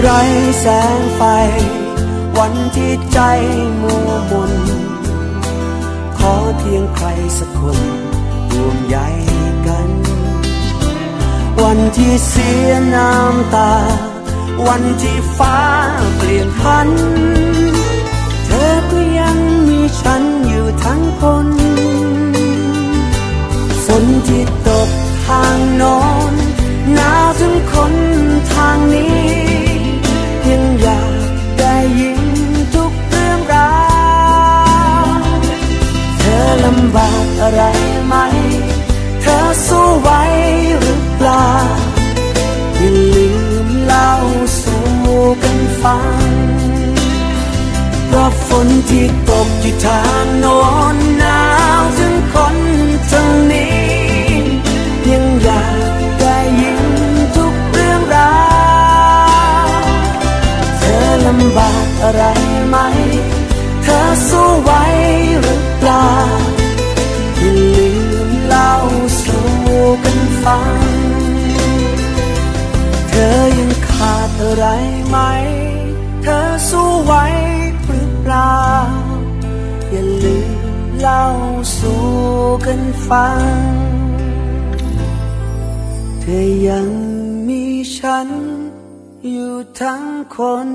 ไร้แสงไฟ วันที่ใจมัวมน ขอเพียงใครสักคนห่วงใยกัน วันที่เสียน้ำตา วันที่ฟ้าเปลี่ยนพัน เธอก็ยังมีฉันอยู่ทั้งคน ฝนที่ตกทาง นที่ตกอยู่ทางโน้นหนาวถึงคนทางนี้ ยังอยากได้ยินทุกเรื่องราวเธอลำบากอะไรไหม เธอสู้ไหวหรือเปล่าอย่าลืมเล่าสู่กันฟัง เธอยังขาดอะไรไหม เธอสู้ไหว เปล่า อย่าลืมเล่าสู่กันฟัง เธอยังมีฉันอยู่ทั้งคน